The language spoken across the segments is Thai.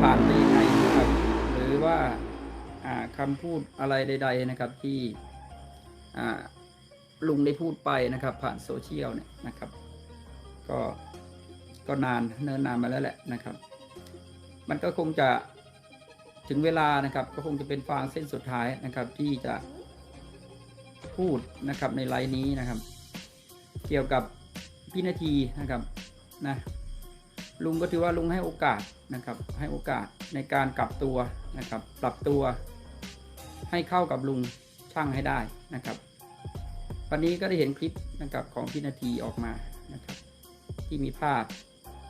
ผ่านไปยังไงนะครับ หรือว่าอ่าคำพูดอะไรใด ๆนะครับที่ลุงได้พูดไปนะครับ ผ่านโซเชียลเนี่ยนะครับ ก็ก็นานเนินนานมาแล้วแหละนะครับ มันก็คงจะถึงเวลานะครับ ก็คงจะเป็นฟางเส้นสุดท้ายนะครับ ที่จะพูดนะครับในไลน์นี้นะครับ เกี่ยวกับพี่นาทีนะครับนะ ลุงก็ถือว่าลุงให้โอกาสนะครับ ให้โอกาสในการกลับตัวนะครับ ปรับตัวให้เข้ากับลุงช่างให้ได้นะครับ วันนี้ก็ได้เห็นคลิปนะครับของพี่นาทีออกมานะครับ ที่มีภาพ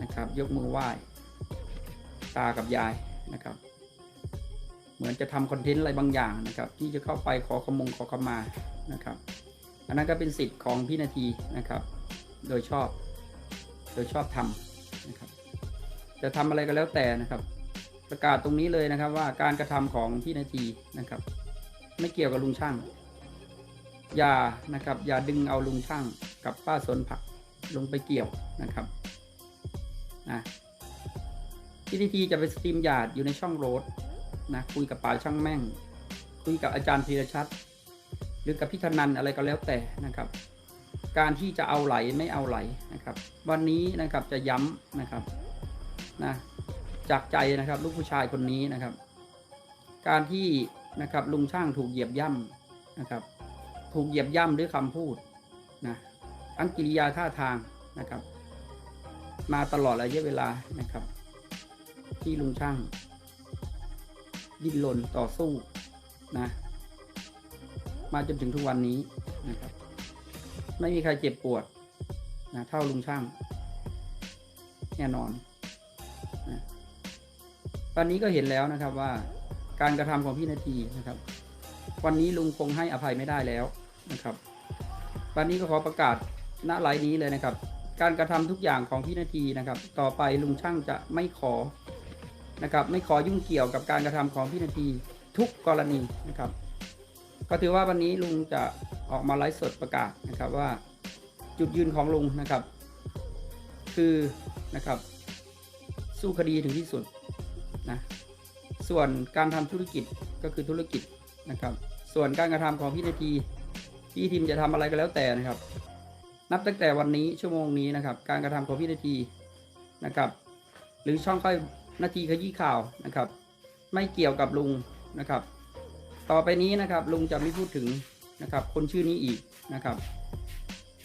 นะครับ ยกมือไหว้ ตากับยายนะครับ เหมือนจะทำคอนเทนต์อะไรบางอย่างนะครับ ที่จะเข้าไปขอขมงขอขมานะครับ อันนั้นก็เป็นสิทธิ์ของพี่นาทีนะครับ โดยชอบ โดยชอบทำนะครับ จะทำอะไรก็แล้วแต่นะครับ ประกาศตรงนี้เลยนะครับ ว่าการกระทำของพี่นาทีนะครับ ไม่เกี่ยวกับลุงช่าง อย่านะครับ อย่าดึงเอาลุงช่างกับป้าสนผักลงไปเกี่ยวนะครับนะพี่นาทีจะไปสตรีมหยาดอยู่ในช่องโรดนะคุยกับป่าช่างแม่ง คุยกับอาจารย์ธีรชัดหรือกับพี่ธนันอะไรก็แล้วแต่นะครับ การที่จะเอาไหลไม่เอาไหลนะครับ วันนี้นะครับจะย้ำนะครับ นะจากใจนะครับลูกผู้ชายคนนี้นะครับ การที่นะครับลุงช่างถูกเหยียบย่ำนะครับ ถูกเหยียบย่ำด้วยคำพูดนะทั้งกิริยาท่าทางนะครับ มาตลอดระยะเวลานะครับ ที่ลุงช่าง ดิ้นรนต่อสู้นะมาจนถึงทุกวันนี้นะครับ ไม่มีใครเจ็บปวดนะเท่าลุงช่าง แน่นอน วันนี้ก็เห็นแล้วนะครับว่าการกระทำของพี่นาทีนะครับ วันนี้ลุงคงให้อภัยไม่ได้แล้วนะครับ วันนี้ก็ขอประกาศณไลน์นี้เลยนะครับ การกระทำทุกอย่างของพี่นาทีนะครับ ต่อไปลุงช่างจะไม่ขอนะครับ ไม่ขอยุ่งเกี่ยวกับการกระทำของพี่นาทีทุกกรณีนะครับ ก็ถือว่าวันนี้ลุงจะออกมาไลฟ์สดประกาศนะครับว่าจุดยืนของลุงนะครับ คือนะครับ สู้คดีถึงที่สุด นะส่วนการทำธุรกิจก็คือธุรกิจนะครับ ส่วนการกระทำของพี่นาทีพี่ทีมจะทำอะไรก็แล้วแต่นะครับ นับตั้งแต่วันนี้ชั่วโมงนี้นะครับ การกระทำของพี่นาทีนะครับ หรือช่องค่อยนาทีขยี้ข่าวนะครับ ไม่เกี่ยวกับลุงนะครับ ต่อไปนี้นะครับลุงจะไม่พูดถึงนะครับ คนชื่อนี้อีกนะครับ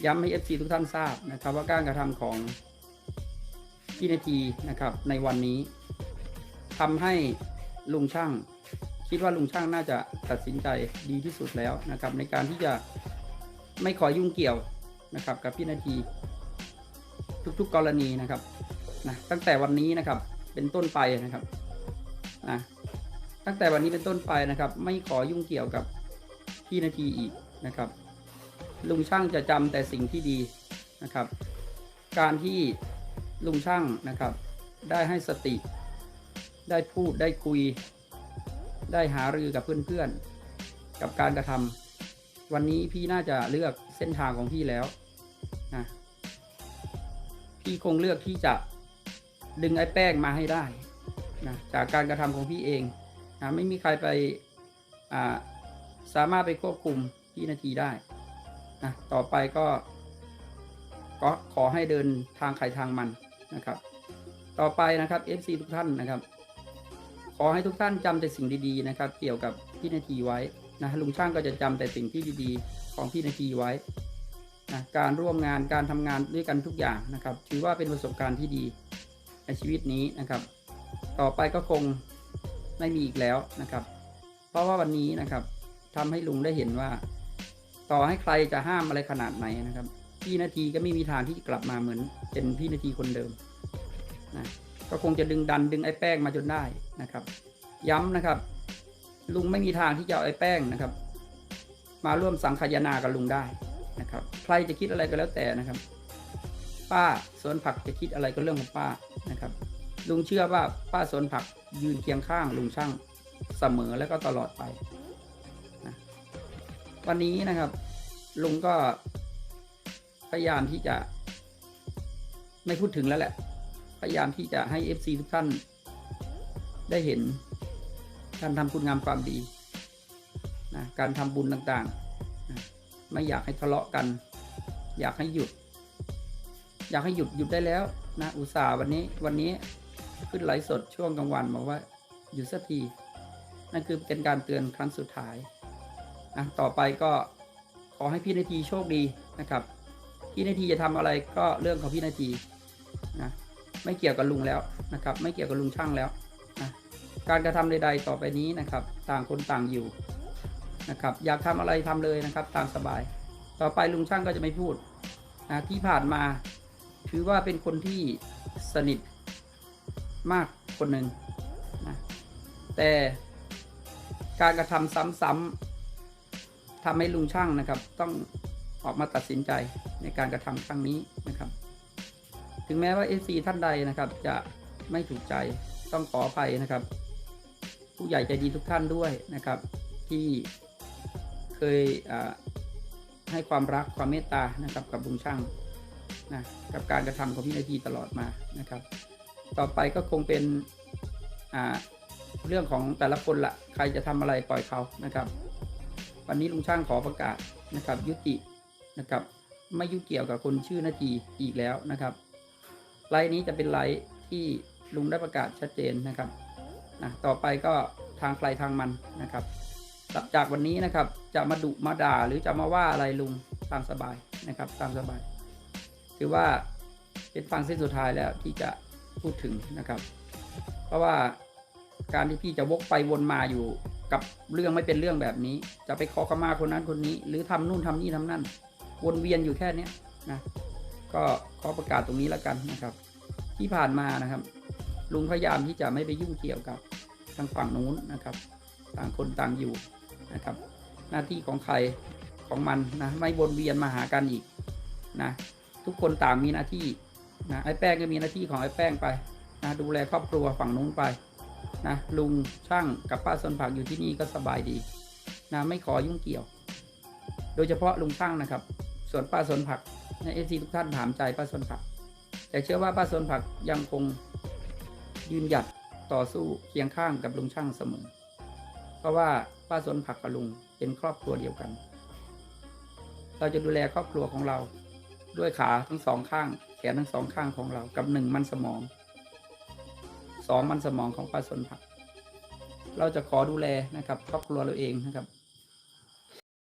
ย้ำให้ FC ทุกท่านทราบนะครับ ว่าการกระทำของพี่นาทีนะครับในวันนี้ ทำให้ลุงช่าง คิดว่าลุงช่างน่าจะตัดสินใจดีที่สุดแล้วนะครับ ในการที่จะไม่ขอยุ่งเกี่ยวนะครับ กับพี่นาทีทุกๆกรณีนะครับนะตั้งแต่วันนี้นะครับเป็นต้นไปนะครับนะตั้งแต่วันนี้เป็นต้นไปนะครับ ไม่ขอยุ่งเกี่ยวกับพี่นาทีอีกนะครับ ลุงช่างจะจำแต่สิ่งที่ดีนะครับ การที่ลุงช่างนะครับ ได้ให้สติ ได้พูดได้คุย ได้หารือกับเพื่อนๆ กับการกระทำวันนี้พี่น่าจะเลือกเส้นทางของพี่แล้วนะพี่คงเลือกที่จะดึงไอ้แป้งมาให้ได้นะจากการกระทำของพี่เองนะไม่มีใครไปอ่าสามารถไปควบคุมพี่นาทีได้นะต่อไปก็ก็ขอให้เดินทางใครทางมันนะครับ ต่อไปนะครับ FC ทุกท่านนะครับ ขอให้ทุกท่านจำแต่สิ่งดีๆนะครับ เกี่ยวกับพี่นาทีไว้นะลุงช่างก็จะจำแต่สิ่งที่ดีๆ ของพี่นาทีไว้นะการร่วมงานการทำงานด้วยกันทุกอย่างนะครับ ถือว่าเป็นประสบการณ์ที่ดีในชีวิตนี้นะครับ ต่อไปก็คงไม่มีอีกแล้วนะครับ เพราะว่าวันนี้นะครับทำให้ลุงได้เห็นว่า ต่อให้ใครจะห้ามอะไรขนาดไหนนะครับ พี่นาทีก็ไม่มีทางที่จะกลับมาเหมือนเป็นพี่นาทีคนเดิมนะ ก็คงจะดึงดันดึงไอ้แป้งมาจนได้นะครับ ย้ำนะครับ ลุงไม่มีทางที่จะเอาไอ้แป้งนะครับ มาร่วมสังขยานากับลุงได้นะครับ ใครจะคิดอะไรก็แล้วแต่นะครับ ป้าสวนผักจะคิดอะไรก็เรื่องของป้านะครับ ลุงเชื่อว่าป้าสวนผักยืนเคียงข้าง ลุงช่างเสมอและก็ตลอดไปนะวันนี้นะครับ ลุงก็พยายามที่จะไม่พูดถึงแล้วแหละ พยายามที่จะให้ FC ทุกท่าน ได้เห็นการทำคุณงามความดีนะการทำบุญต่างๆนะไม่อยากให้ทะเลาะกัน อยากให้หยุด อยากให้หยุดหยุดได้แล้วนะอุตส่าห์วันนี้วันนี้ขึ้นไลฟ์สดช่วงกลางวันบอกว่าหยุดสักทีนั่นคือเป็นการเตือนครั้งสุดท้ายนะต่อไปก็ขอให้พี่นาทีโชคดีนะครับ พี่นาทีจะทำอะไรก็เรื่องของพี่นาที ไม่เกี่ยวกับลุงแล้วนะครับ ไม่เกี่ยวกับลุงช่างแล้วนะการกระทำใด ๆ ต่อไปนี้นะครับ ต่างคนต่างอยู่นะครับ อยากทำอะไรทำเลยนะครับ ตามสบาย ต่อไปลุงช่างก็จะไม่พูดนะที่ผ่านมา ถือว่าเป็นคนที่สนิทมากคนหนึ่งนะแต่การกระทำซ้ำๆทำให้ลุงช่างนะครับ ต้องออกมาตัดสินใจในการกระทำครั้งนี้นะครับ ถึงแม้ว่า FC ท่านใดนะครับ จะไม่ถูกใจต้องขออภัยนะครับ ผู้ใหญ่ใจดีทุกท่านด้วยนะครับ ที่เคยให้ความรักความเมตตานะครับ กับลุงช่างนะกับการกระทำของพี่นาทีตลอดมานะครับ ต่อไปก็คงเป็นเรื่องของแต่ละคนละใครจะทำอะไรปล่อยเขานะครับ วันนี้ลุงช่างขอประกาศนะครับ ยุตินะครับ ไม่ยุ่งเกี่ยวกับคนชื่อนาทีอีกแล้วนะครับ ไลน์นี้จะเป็นไลน์ที่ลุงได้ประกาศชัดเจนนะครับนะต่อไปก็ทางใครทางมันนะครับจากวันนี้นะครับจะมาดุมาด่าหรือจะมาว่าอะไรลุงตามสบายนะครับตามสบาย ถือว่าเป็นฟังเส้นสุดท้ายแล้วที่จะพูดถึงนะครับ เพราะว่าการที่พี่จะวกไปวนมาอยู่กับเรื่องไม่เป็นเรื่องแบบนี้ จะไปขอขมาคนนั้นคนนี้ หรือทำนู่นทำนี่ทำนั่น วนเวียนอยู่แค่เนี้ยนะ ก็ขอประกาศตรงนี้แล้วกันนะครับ ที่ผ่านมานะครับ ลุงพยายามที่จะไม่ไปยุ่งเกี่ยวกับทางฝั่งนู้นนะครับ ต่างคนต่างอยู่นะครับ หน้าที่ของใครของมันนะไม่วนเวียนมาหากันอีกนะทุกคนต่างมีหน้าที่นะไอ้แป้งก็มีหน้าที่ของไอ้แป้งไปนะดูแลครอบครัวฝั่งนู้นไปนะลุงช่างกับป้าสนผักอยู่ที่นี่ก็สบายดีนะไม่ขอยุ่งเกี่ยว โดยเฉพาะลุงช่างนะครับ ส่วนป้าสนผัก ในเอซีทุกท่านถามใจป้าสนผัก แต่เชื่อว่าป้าสนผักยังคงยืนหยัดต่อสู้เคียงข้างกับลุงช่างเสมอ เพราะว่าป้าสนผักกับลุงเป็นครอบครัวเดียวกัน เราจะดูแลครอบครัวของเราด้วยขาทั้งสองข้าง แขนทั้งสองข้างของเรา กับหนึ่งมันสมอง สองมันสมองของป้าสนผัก เราจะขอดูแลนะครับ ครอบครัวเราเองนะครับ